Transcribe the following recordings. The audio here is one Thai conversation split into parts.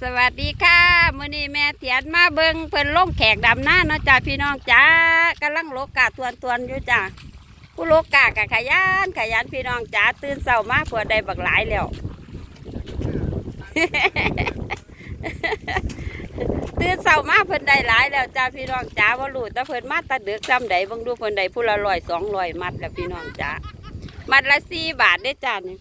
สวัสดีค่ะมื้อนี้แม่เถียนมาเบิงเพิ่นลงแขกดำหน้าเนาะจ้าพี่น้องจ้ากำลังโลกาตวนตวนๆอยู่จ้าผู้โลกากะขยันขยันพี่น้องจ้าตื่นเช้ามาเพื่อได้บักหลายแล้วตื่นเช้ามากเพิ่นได้หลายแล้วจ้าพี่น้องจ้าว่ารู้แต่เพิ่นมาตะดึกจำได้เบิ่งดูเพิ่นได้ผู้ละร้อยสองร้อยมัดแล้วพี่น้องจ้ามัดละสี่บาทได้จ้านี่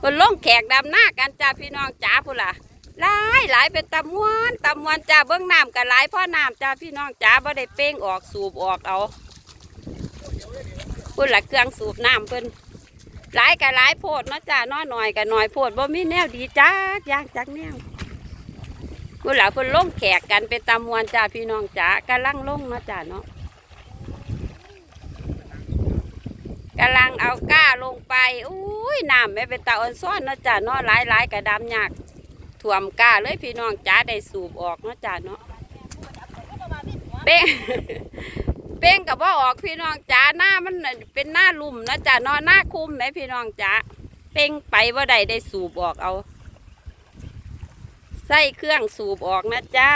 คนล่องแขกดำหน้ากันจ้าพี่น้องจ้าพุ่นล่ะหลายหลายเป็นตะมวนตะมวนจ้าเบื้องน้ำกันหลายพ่อน้ำจ้าพี่น้องจ้าบ่ได้เป้งออกสูบออกเอาพุ่นละเครื่องสูบน้ำเพิ่นหลายกับหลายโพดเนาะจ้าน้อยหน่อยกับหน่อยโพดบ่มีแนวดีจ้าย่างจักแนวพุ่นละเพิ่นลงแขกกันเป็นตะมวนจ้าพี่น้องจ้ากำลังล่องเนาะจ้าเนาะ กำลังเอาก้าลงไปอุ้ยน้ำไม่เป็นตาอ่อนซ้อนเนาะจ้ะเนาะหลายหลายๆกระดำหยากถ่วมก้าเลยพี่น้องจ้าได้สูบออกเนาะจ้ะเนาะเป้งเป้งกับว่าออกพี่น้องจ้าหน้ามันเป็นหน้าลุ่มนะจ้ะเนาะหน้าคุ้มไหมพี่น้องจ้าเป้งไปว่าใดได้สูบออกเอาใส่เครื่องสูบออกนะจ้า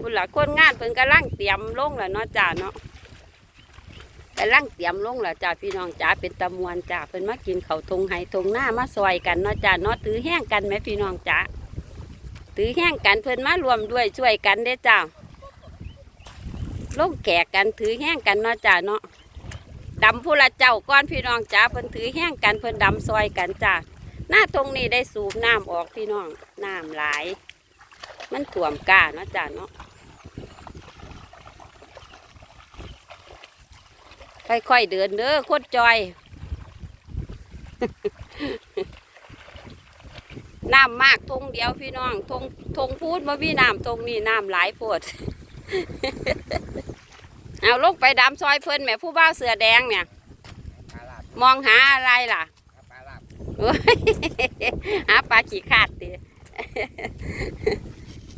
คุณหล่ะคนงานเพิ่นกำลังเตรียมลงแล้วเนาะจ้าเนาะ กำลังเตรียมลงแล้วจ้าพี่น้องจ้าเป็นตะมวนจ้าเพิ่นมากินเขาทงไห้ทงหน้ามาซอยกันเนาะจ้าเนาะถือแห้งกันไหมพี่น้องจ้าถือแห้งกันเพิ่นมารวมด้วยช่วยกันเด้จ้าลงแขกกันถือแห้งกันเนาะจ้าเนาะดำผู้ละเจ้าก้อนพี่น้องจ้าเพิ่นถือแห้งกันเพิ่นดำซอยกันจ้าหน้าตรงนี้ได้สูบน้ำออกพี่น้องน้ำหลายมันท่วมกาเนาะจ้าเนาะ ค่อยๆเดินเด้อโคตรจอย น้ำมากทงเดียวพี่น้องทงทงพูดมาพี่น้ำทงนี่น้ำหลายโพดเอาลงไปดำซอยเพิ่นแหม่ผู้บ้าวเสือแดงเนี่ยปลาลาบมองหาอะไรล่ะปลาลาบโอ้ยหาปลาขี้ขาดติ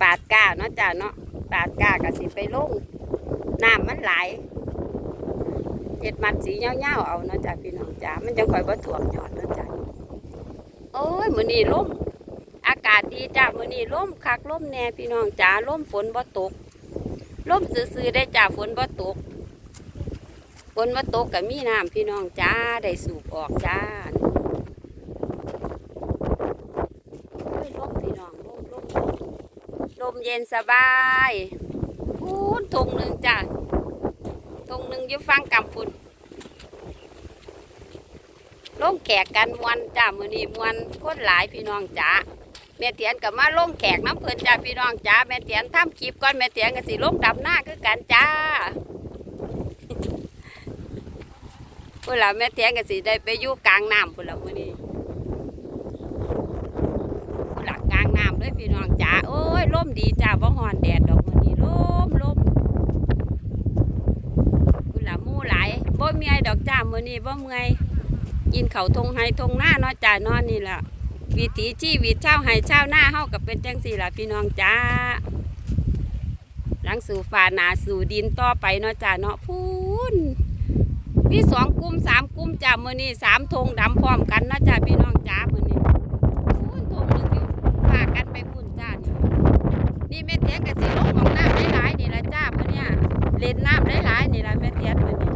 ปาดก้าเนาะจ้าเนาะปาดก้ากะสิไปลงน้ำมันไหลาย เจ็ดมัดสีเงาๆเอาเนาะจ้าพี่น้องจ้ามันจังคอยบ่ถ่วมยอดเนาะจ้าโอ้ยมื้อนี้ลมอากาศดีจ้ามื้อนี้ลมคักลมแน่พี่น้องจ้าลมฝนบ่ตกลมซื่อๆได้จ้าฝนบ่ตกฝนบ่ตกก็มีน้ำพี่น้องจ้าได้สูบออกจ้าโอ้ยลมพี่น้องลมลมลมลมเย็นสบายพูนทงหนึ่งจ้ะ ทงหนึ่งอยุฟังกำฝุ่นลงแขกกันมวนจ้ามือนี้มวนคนหลายพี่น้องจ้าแม่เตียนกับมาลงแขกน้ำเพิ่นจ้าพี่น้องจ้าแม่เตียนทำคลิปก่อนแม่เตียนก็สิลงดับหน้าคือกันจ้าพุ่นละแม่เตียนก็สิได้ไปอยู่กลางน้ำพุ่นละมือนี้หลักกลางน้ำเลยพี่น้องจ๋าโอ้ยล่มดีจ้าบ่ฮอนแดดดอกมื้อนี้ล่มล่มคุณละหมู่หลายบ่ เมีอยดอกจ้ามือนี้บ่เมื่อยกินเขาทงไห้ทงหน้าเนาะจ้านอนนี่ล่ะวิถีชีวิตเช่าไห้ชาหน้าเฮาก็เป็นจังซี่ล่ะพี่น้องจ้า หลังสู่ฟ้าหนาสู่ดินต่อไปเนาะจ้าเนาะพูนมีสองกลุ่มสามกลุ่มจ้ามือนี้สามธงดำพร้อมกันเนาะจ้าพี่น้องจ้ามือนี้พูนทงหนึ่งอยู่พากันไปพุ่นจ้านี่นี่แม่เทียนกับสีลงของน้ำหลายๆนี่ละจ้ามื่อเนี่ยเล่นน้ำหลายๆนี่ละแม่เทียนมื่อนี้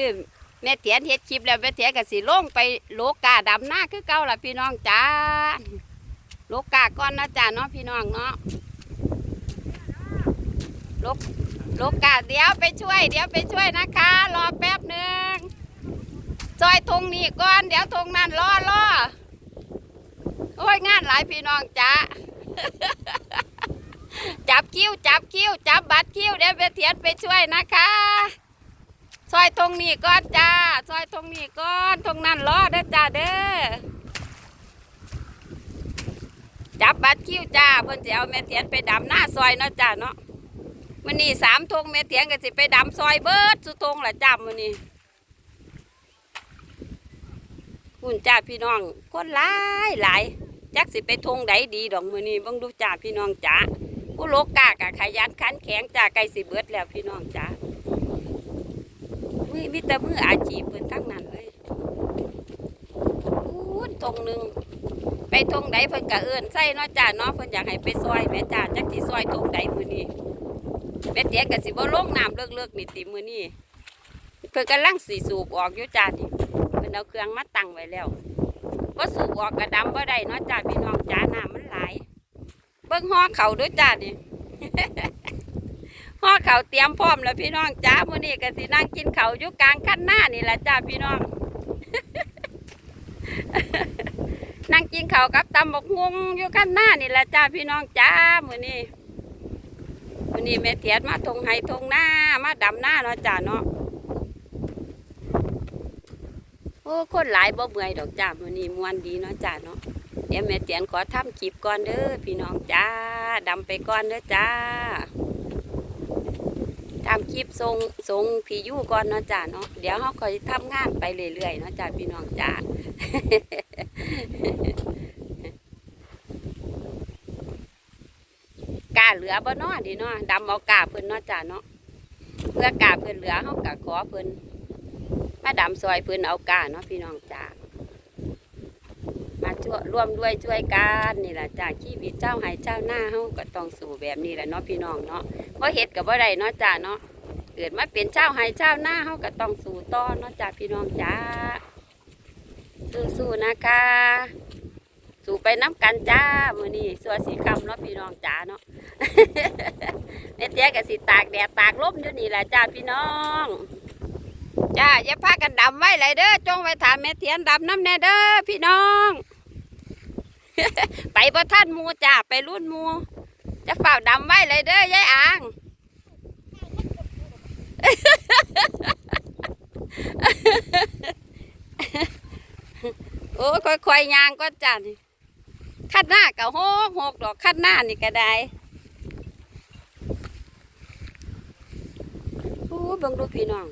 คือแม่เทียนเฮ็ดคลิปแล้วแม่เทียนกับสีลงไปโลกาดำหน้าคือเก่าล่ะพี่น้องจ้าโลกาก่อนนะจ้าเนาะพี่น้องเนาะโลกโลกาเดี๋ยวไปช่วย เดี๋ยวไปช่วยนะคะ รอแป๊บหนึ่งซอยทงนี้ก่อนเดี๋ยวทงนั้นรอรอโอ้ยงานหลายพี่น้องจ้าจับคิ้วจับคิ้วจับบัตรคิ้วเดี๋ยวไปเทียนไปช่วยนะคะ ซอยทงนี้ก่อนจ้าซอยทงนี้ก่อนทงนั้นรอเด้อจ้าเด้อจับบัตรคิวจ้าเพิ่นจะเอาแม่เทียนไปดำหน้าซอยเนาะจ้าเนาะมันนี่สามทงแม่เทียนก็สิไปดำซอยเบิดสุทงละจ้ามันนี่หุ่นจ้าพี่น้องคนหลายหลายจักสิไปทงใดดีดอกมือนี้เบังดูจ้าพี่น้องจ้าผู้โลกกากะขยันขันแข็งจ้าไก่สิเบิดแล้วพี่น้องจ้า มือมีแต่มืออาชีพเพิ่นทั้งนั้นเลยอู้ตรงหนึ่งไปตรงใดเพิ่นก็เอิ้นใส่เนาะจ้าเนาะเพิ่นอยากให้ไปซอยแม่จ้าจักสิซอยตรงใดมื้อนี้แม่เตี้ยก็สิบ่ลงน้ำเลิกๆนี่ติมื้อนี้เพิ่นกำลังสิสูบออกอยู่จ้านี่เพิ่นเอาเครื่องมาตั้งไว้แล้วบ่สูบออกกระดำบ่ได้เนาะจ้าพี่น้องจ้าน้ำมันหลายเบิ่งห่อเขาด้วยจ้านี่ ห่อเขาเตรียมพร้อมแล้วพี่น้องจ้ามื้อนี้ก็สินั่งกินเขาอยู่กลางคันหน้านี่แหละจ้าพี่น้อง นั่งกินเขากับตำบกงงอยู่คันหน้านี่แหละจ้าพี่น้องจ้ามื้อนี้มื้อนี้แม่เทียดมาทงไห้ทงหน้ามาดำหน้าเนาะจ้าเนาะโอ้คนหลายบ่เมื่อยดอกจ้ามื้อนี้มวนดีเนาะจ้าเนาะเดี๋ยวแม่เตียนขอทำคลิปก่อนเด้อพี่น้องจ้าดำไปก่อนเด้อจ้า ทำคลิปทรงทรงพี่ยู่ก่อนเนาะจ้าเนาะเดี๋ยวเขาคอยทำงานไปเรื่อยๆเนาะจ้าพี่น้องจ้ากาเหลือบ่นาะดีเนาะดำเอากาเพิ่นเนาะจ้าเนาะเพื่อกาเพิ่นเหลือเขากะขอเพิ่นมาดำซอยเพิ่นเอากาเนาะพี่น้องจ้ามาช่วยร่วมด้วยช่วยกันนี่แหละจากชีวิตเจ้าให้เจ้าหน้าเฮาก็ต้องสู่แบบนี้แหละเนาะพี่น้องเนาะ เพราะเฮ็ดกับว่าใดเนาะจ้าเนาะเกิดมาเป็นเจ้าให้เจ้าหน้าเฮาก็ต้องสู่ต่อนเนาะจ้าพี่น้องจ้าสู้ๆนะคะ สู่ไปน้ำกันจ้ามือนี้สัวสีคำเนาะพี่น้องจ้าเนาะแม่เตี้ยก็สิตากแดดตากลมอยู่นี่แหละจ้าพี่น้องจ้าอย่าพากันดำไว้เลยเด้อจงไว้ถามแม่เทียนดำน้ำแน่เด้อพี่น้อง ไปบ่ท่านมูจ้าไปรุ่นมู จะเฝ้าดำไว้เลยเด้อยายอ่างโอ้ค่อยๆยางก็จ้านี่คัดหน้าก็หกหกดอกคัดหน้านี่ก็ได้โอ้บิ่งดูพี่น้อง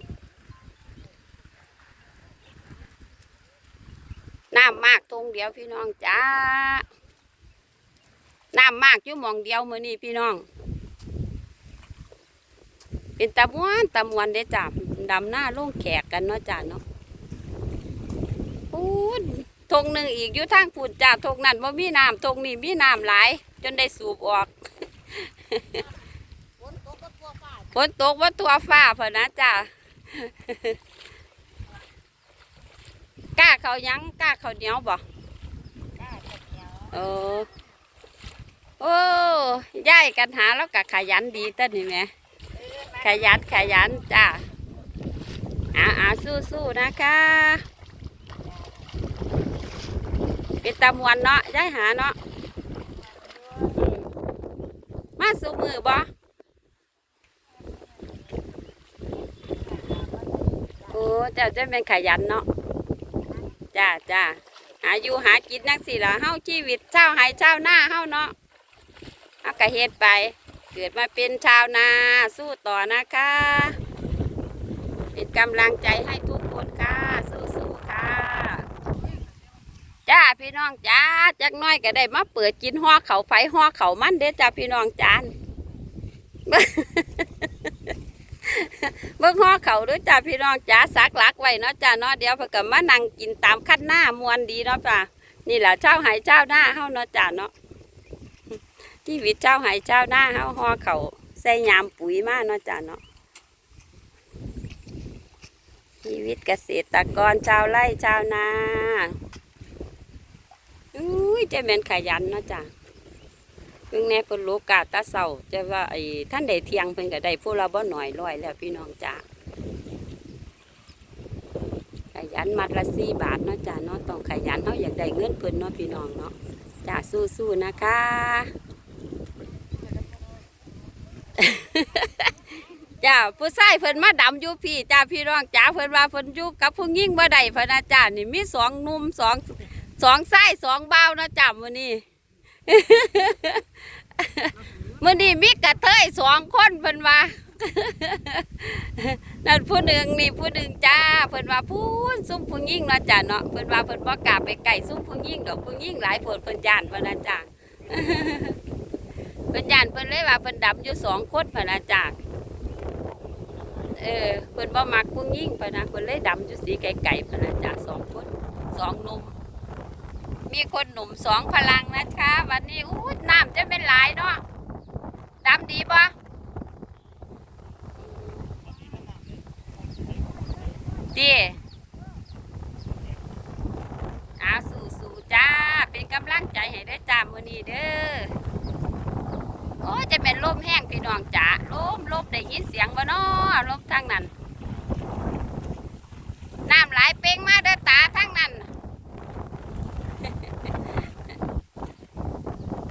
น้ำมากตรงเดียวพี่น้องจ้า น้ำมากอยู่หมองเดียวมือนี้พี่น้อง เป็นตะมวนตะมวนได้จ้าดำหน้าลงแขกกันเนาะจ้าเนาะพูดทงหนึ่งอีกอยู่ทางพูดจ้าทงนั้นว่ามีน้ำทงนี้มีน้ำหลาย จนได้สูบออกฝนตกก็ทั่วฟ้าฝนตกว่าตัวฟ้าเพอนะจ้ากล้าเขายังกล้าเขาเหนียวบ่ก้าจะเหนียวเออ โอ้ย่ายกันหาแล้วก็ขยันดีต้นนี่แหม่ขยันขยันจ้าอาอาสู้สู้นะคะ เป็นตามวนเนาะย่ายหาเนาะมาสู้มือบ่โอ้เจ้าจะเป็นขยันเนาะจ้าจ้าหาอยู่หากินนักสิละเฮ้าชีวิตเช้าให้เช้าหน้าเฮ้าเนาะ เฮาก็เฮ็ดไป เกิดมาเป็นชาวนาสู้ต่อนะคะ เป็นกำลังใจให้ทุกคนค่ะ สู้ๆค่ะ จ้าพี่น้องจ้าจักน้อยก็ได้มาเปิดกินห่อเขาไฟห่อเขามันเด้จ้าพี่น้องจานเบิ่งห่อเขาด้วยจ้าพี่น้องจ้าสักหลักไว้เนาะจ้าเนาะเดี๋ยวเพิ่นก็มานั่งกินตามขั้นหน้ามวนดีเนาะจ้านี่แหละเจ้าหายเจ้าหน้าเฮาเนาะจ้าเนาะ ชีวิตเจ้าหายเจ้าหน้าเฮาห่อเขาใส่ยามปุ๋ยมากเนาะจ้าเนาะชีวิตเกษตรกรชาวไร่ชาวนาอุ้ยเจะแม่นขยันเนาะจ้าเพิ่งแน่เพิ่นโลกาตาเศร้าจะว่าไอ้ท่านได้เที่ยงเพิ่นก็ได้ผู้ละบ่หน่อยร้อยแล้วพี่น้องจ้าขยันมัดละสี่บาทเนาะจ้าเนาะต้องขยันเฮาอยากได้เงินเพิ่นเนาะพี่น้องเนาะจ้าสู้ๆนะคะ จ้าผู้ชายเพิ่นมาดำอยู่พี่จ้าพี่น้องจ้าเพิ่นว่าเพิ่นอยู่กับผู้หญิงบ่ได้พะนะจ้านี่มีสองนุ่มสองสองชายสองเบาเนาะจ้ามื้อนี้มื่อนี้มีกระเทยสองคนเพิ่นว่านั่นผู้หนึ่งนี่ผู้หนึ่งจ้าเพิ่นว่าพูนซุ่มผู้ยิ่งเนาะจ้าเนาะเพิ่นว่าเพิ่นบ่กล้าไปไก่ซุ่มผู้ยิ่งดอกผู้ยิ่งหลายโพดเพิ่นย่านเพิ่นนะจ้า เพิ่นย่านเพิ่นเลยว่าเพิ่นดำอยู่สองคนพิ่นนะจ้าเออเพิ่นบ่มักผู้หญิงพะนะเพิ่นเลยดำอยู่สีไก่ๆพะนะจ้ะสองคนสองหนุ่มมีคนหนุ่มสองพลังนะคะ วันนี้อู้น้ำจะเป็นหลายเนาะดำดีบ่ดีอาสู้สู้ๆจ้า เป็นกำลังใจให้เด้จ้ามือนี้เด้อ อ้จะเป็นลมแห้งพี่น้องจ๋าลมลมได้ยินเสียงบ่น้อลมทางนั้นน้ำไหลายเป่งมาเด้อตาทางนั้น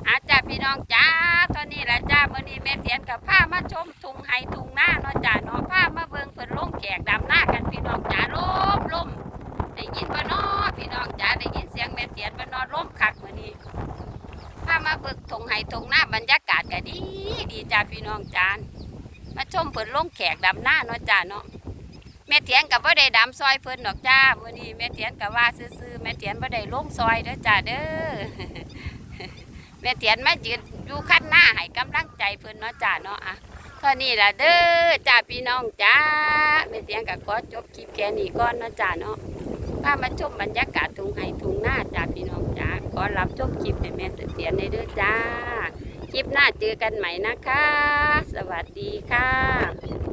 อาจ้าพี่น้องจ้าตอนนี้ละจ้ามื้อนี้แม่เตียนกับผ้ามาชมทุงไห้ทุงหน้าเนาะจ้าเนาะผ้ามาเบิงเพิ่นลงแขกดำหน้ากันพี่น้องจ๋าลมลมได้ยินบ่น้อพี่น้องจ๋าได้ยินเสียงแม่เตียนบ่น้อลมคักมื้อนี้ พามาเบิกทงไห้ทงหน้าบรรยากาศก็ดีดี จ้าพี่น้องจานมาชมเพิ่นลงแขกดำหน้าเนาะจ้าเนาะแม่เถียนกับว่าได้ดำซอยเพิ่นดอกจ้ามื้อนี้แม่เถียนกับว่าซื่อๆแม่เถียนว่าได้ลงซอยเด้อจ้าเด้อแม่เถียนมายืนอยู่ขั้นหน้าให้กำลังใจเพิ่นเนาะจ้าเนาะอะเท่านี้ล่ะเด้อจ้าพี่น้องจ้าแม่เถียนกับขอจบคลิปแค่นี้ก่อนเนาะจ้าเนาะพามาชมบรรยากาศทุ่งไห่ทุ่งหน้าจ้าพี่น้องจ้าขอรับชมคลิปให้แม่เถียรในเด้อจ้า คลิปหน้าเจอกันใหม่นะคะ สวัสดีค่ะ